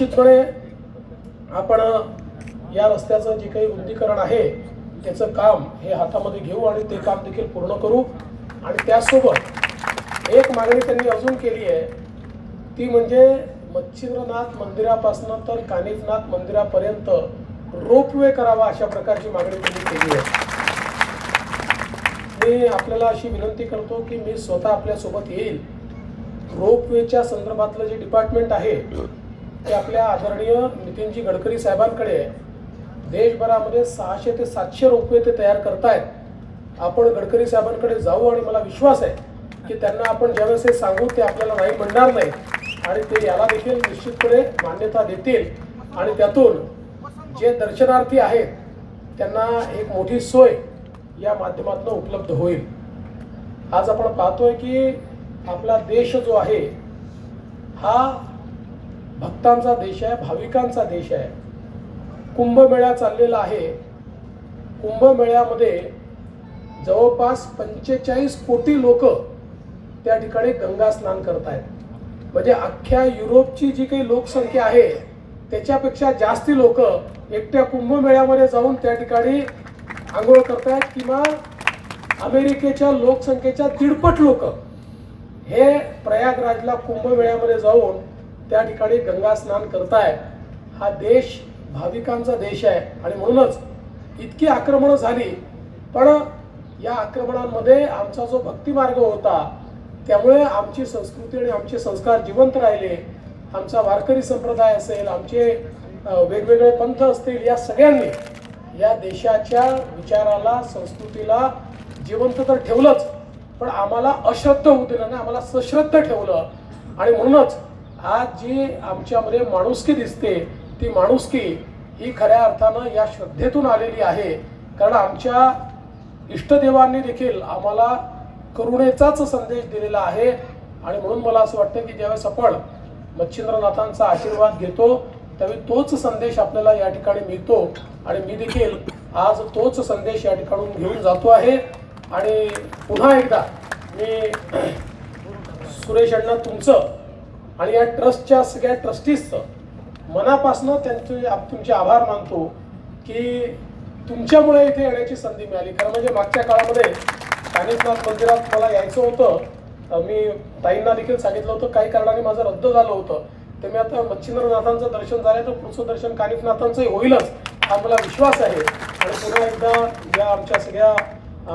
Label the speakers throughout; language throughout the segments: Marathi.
Speaker 1: निश्चितपणे आपण या रस्त्याचं जे काही रुंदीकरण आहे त्याचं काम हे हातामध्ये घेऊ आणि ते काम देखील पूर्ण करू. आणि त्यासोबत एक मागणी त्यांनी अजून केली आहे. ती म्हणजे मच्छिंद्रनाथ मंदिरापासून तर कानिफनाथ मंदिरापर्यंत रोपवे करावा अशा प्रकारची मागणी त्यांनी केली आहे. मी आपल्याला अशी विनंती करतो की मी स्वतः आपल्यासोबत येईल. रोपवेच्या संदर्भातलं जे डिपार्टमेंट आहे ते आपल्या आदरणीय नितीनजी गडकरी साहेबांकडे आहे. देशभरामध्ये सहाशे ते सातशे रोपवे ते तयार करतायत. आपण गडकरी साहेबांकडे जाऊ आणि मला विश्वास आहे की त्यांना आपण ज्यावेळेस हे सांगू ते आपल्याला नाही म्हणणार नाही आणि ते याला देखील निश्चितपणे मान्यता देतील. आणि त्यातून जे दर्शनार्थी आहेत त्यांना एक मोठी सोय या माध्यमातून उपलब्ध होईल. आज आपण पाहतोय की आपला देश जो आहे हा भक्तांचा देश आहे भाविकांचा देश आहे. कुंभमेळा चाललेला आहे. कुंभमेळ्यामध्ये जवळपास पंचेचाळीस कोटी लोक त्या ठिकाणी गंगा स्नान करत आहेत म्हणजे अख्ख्या युरोपची जी काही लोकसंख्या आहे त्याच्यापेक्षा जास्ती लोक एकट्या कुंभमेळ्यामध्ये जाऊन त्या ठिकाणी आंघोळ करतायत किंवा अमेरिकेच्या लोकसंख्येच्या दीडपट लोक. हे प्रयागराजला कुंभमेळ्यामध्ये जाऊन त्या ठिकाणी गंगा स्नान करताय. हा देश भाविकांचा देश आहे. आणि म्हणूनच इतकी आक्रमणं झाली. पण या आक्रमणांमध्ये आमचा जो भक्तिमार्ग होता त्यामुळे आमची संस्कृती आणि आमचे संस्कार जिवंत राहिले. आमचा वारकरी संप्रदाय असेल आमचे वेगवेगळे पंथ असतील या सगळ्यांनी या देशाच्या विचाराला संस्कृतीला जिवंत तर ठेवलंच पण आम्हाला अश्रद्ध होऊ दिलं नाही आम्हाला सश्रद्ध ठेवलं. आणि म्हणूनच आज जी आमच्यामध्ये माणुसकी दिसते ती माणुसकी ही खऱ्या अर्थानं या श्रद्धेतून आलेली आहे. कारण आमच्या इष्टदेवांनी देखील आम्हाला करुणेचाच संदेश दिलेला आहे. आणि म्हणून मला असं वाटतं की ज्यावेळेस आपण मच्छिंद्रनाथांचा आशीर्वाद घेतो त्यावेळी तोच संदेश आपल्याला या ठिकाणी मिळतो. आणि मी देखील आज तोच संदेश या ठिकाणून घेऊन जातो आहे. आणि पुन्हा एकदा मी सुरेश अण्णा तुमचं आणि या ट्रस्टच्या सगळ्या ट्रस्टीजचं मनापासनं त्यांचे आप- तुमचे आभार मानतो की तुमच्यामुळे इथे येण्याची संधी मिळाली. खरं म्हणजे मागच्या काळामध्ये कानिफनाथ मंदिरात मला यायचं होतं. मी ताईंना देखील सांगितलं होतं. काही कारणाने माझं रद्द झालं होतं. तर मी आता मच्छिंद्रनाथांचं दर्शन झालं तर पुढचं दर्शन कानिफनाथांचंही होईलच हा मला विश्वास आहे. आणि पुन्हा एकदा या आमच्या सगळ्या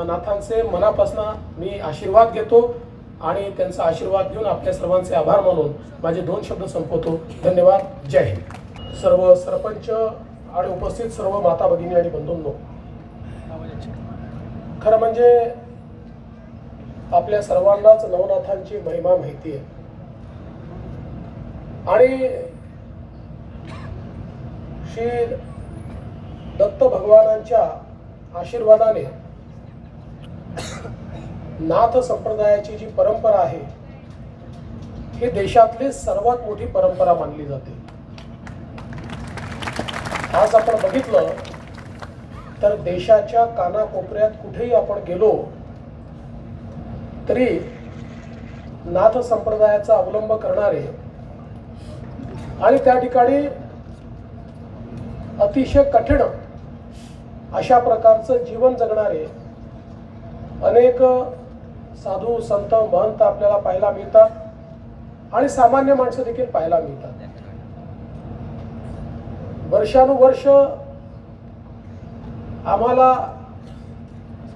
Speaker 1: नाथांचे मनापासून मी आशीर्वाद घेतो. आणि त्यांचा आशीर्वाद घेऊन आपल्या सर्वांचे आभार मानून माझे दोन शब्द संपवतो. धन्यवाद. जय हिंद. सर्व सरपंच आणि उपस्थित सर्व माता भगिनी आणि बंधूंनो खरं म्हणजे आपल्या सर्वांनाच नवनाथांची महिमा माहिती आहे. आणि श्री दत्त भगवानांच्या आशीर्वादाने नाथ संप्रदायाची जी परंपरा आहे ही देशातली सर्वात मोठी परंपरा मानली जाते. आज आपण बघितलं तर देशाच्या कानाकोपऱ्यात कुठेही आपण गेलो तरी नाथ संप्रदायाचा अवलंब करणारे आणि त्या ठिकाणी अतिशय कठीण अशा प्रकारचं जीवन जगणारे अनेक साधू संत महंत आपल्याला पाहायला मिळतात. आणि सामान्य माणसं देखील पाहायला मिळतात. वर्षानुवर्ष आम्हाला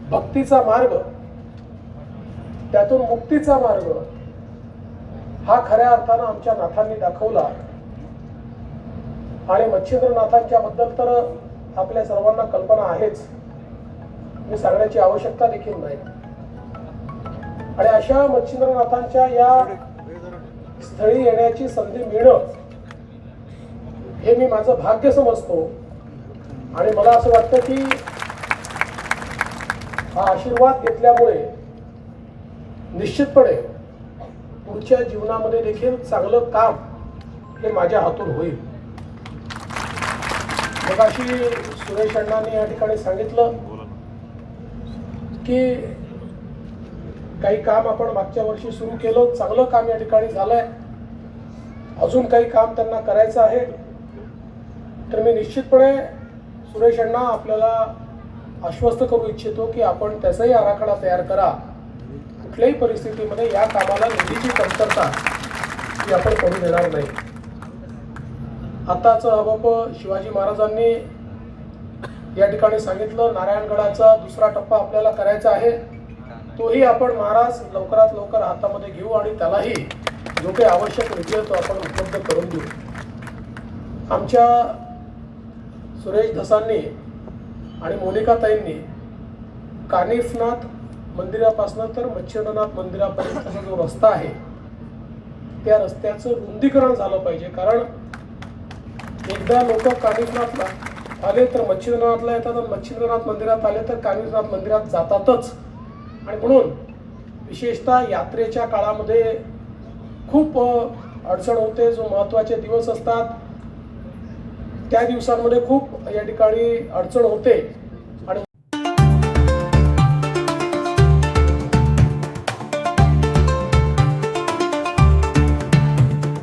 Speaker 1: भक्तीचा मार्ग त्यातून मुक्तीचा मार्ग हा खऱ्या अर्थानं आमच्या नाथांनी दाखवला. आणि मच्छिंद्रनाथांच्या बद्दल तर आपल्या सर्वांना कल्पना आहेच. मी सांगण्याची आवश्यकता देखील नाही. आणि अशा मच्छिंद्रनाथांच्या या स्थळी येण्याची संधी मिळणं हे मी माझं भाग्य समजतो. आणि मला असं वाटतं की हा आशीर्वाद घेतल्यामुळे निश्चितपणे पुढच्या जीवनामध्ये देखील चांगलं काम हे माझ्या हातून होईल. मग अशी सुरेश अण्णांनी या ठिकाणी सांगितलं की काही काम आपण मागच्या वर्षी सुरू केलं चांगलं काम या ठिकाणी झालंय. अजून काही काम त्यांना करायचं आहे. तर मी निश्चितपणे सुरेश अण्णा आपल्याला आश्वस्त करू इच्छितो की आपण त्याचाही आराखडा तयार करा. कुठल्याही परिस्थितीमध्ये या कामाला निधीची कमतरता ही आपण करू देणार नाही. आताच अबाप शिवाजी महाराजांनी या ठिकाणी सांगितलं नारायणगडाचा दुसरा टप्पा आपल्याला करायचा आहे. तोही आपण महाराज लवकरात लवकर हातामध्ये घेऊ आणि त्यालाही जो काही आवश्यक निधी तो आपण उपलब्ध करून देऊ. आमच्या सुरेश धसांनी आणि मोनिकाताईंनी कानिफनाथ मंदिरापासून तर मच्छिंद्रनाथ मंदिरापर्यंतचा जो रस्ता आहे त्या रस्त्याचं रुंदीकरण झालं पाहिजे. कारण एकदा लोक कानिफनाथला आले तर मच्छिंद्रनाथला येतात आणि मच्छिंद्रनाथ मंदिरात आले तर कानिफनाथ मंदिरात जातातच. आणि म्हणून विशेषतः यात्रेच्या काळामध्ये खूप अडचण होते. जो महत्त्वाचे दिवस असतात त्या दिवसांमध्ये खूप या ठिकाणी अडचण होते. आणि